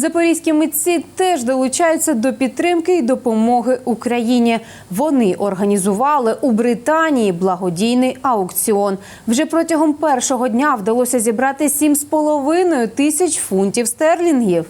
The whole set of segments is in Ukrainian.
Запорізькі митці теж долучаються до підтримки і допомоги Україні. Вони організували у Британії благодійний аукціон. Вже протягом першого дня вдалося зібрати 7,5 тисяч фунтів стерлінгів.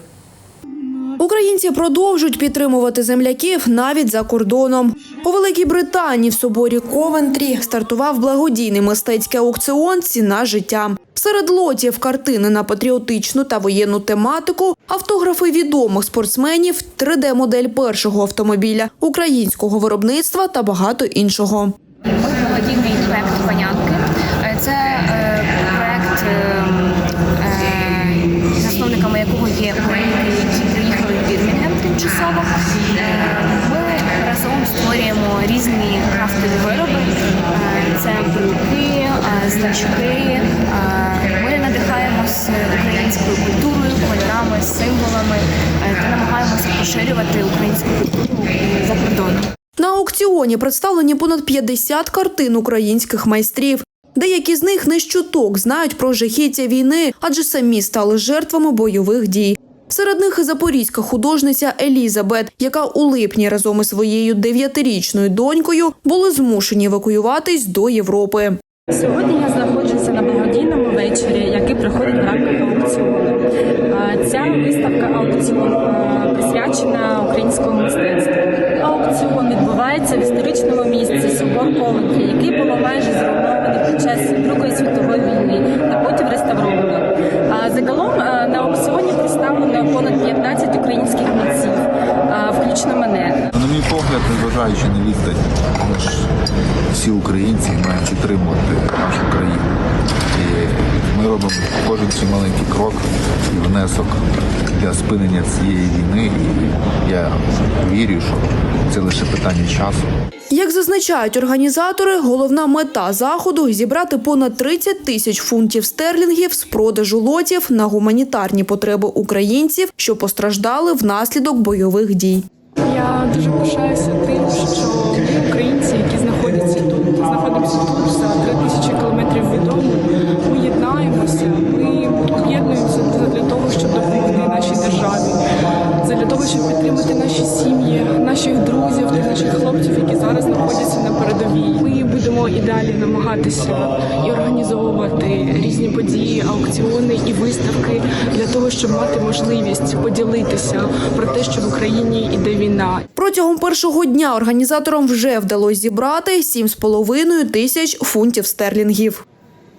Українці продовжують підтримувати земляків навіть за кордоном. У Великій Британії в соборі Ковентрі стартував благодійний мистецький аукціон Ціна життя. Серед лотів картини на патріотичну та воєнну тематику, автографи відомих спортсменів, 3D-модель першого автомобіля українського виробництва та багато іншого. благодійний проект Панянки. Е, Це е, проект, е, е, засновниками якого є українки, які приїхали в Бірмінгем тимчасово. Е, Ми разом створюємо різні крафтові вироби. Це брелки, е, значки. Українською культурою, кольорами, символами е, та намагаємося поширювати українську культуру за кордоном. На аукціоні представлені понад 50 картин українських майстрів. Деякі з них не з чуток знають про жахіття війни, адже самі стали жертвами бойових дій. Серед них і запорізька художниця Елізабет, яка у липні разом із своєю дев'ятирічною донькою були змушені евакуюватись до Європи. Сьогодні я знаходжуся на благодійному вечорі, який проходить в рамках аукціону. Ця виставка аукціон присвячена українському мистецтву. Аукціон відбувається в історичному місці собор Ковентрі, який було майже зруйнований під час Другої світової війни та потім реставровано. Загалом на аукціоні представлено понад 15 українських митців, включно мене. На мій погляд, незважаючи на відстань, ми всі українці мають підтримувати нашу країну. Робимо кожен свій маленький крок і внесок для спинення цієї війни. І я вірю, що це лише питання часу. Як зазначають організатори, головна мета заходу зібрати понад 30 тисяч фунтів стерлінгів з продажу лотів на гуманітарні потреби українців, що постраждали внаслідок бойових дій. Я дуже пишаюся тим, що українці, які знаходяться наших друзів та наших хлопців, які зараз знаходяться на передовій. Ми будемо і далі намагатися і організовувати різні події, аукціони і виставки для того, щоб мати можливість поділитися про те, що в Україні іде війна, Протягом першого дня організаторам вже вдалося зібрати 7,5 тисяч фунтів стерлінгів.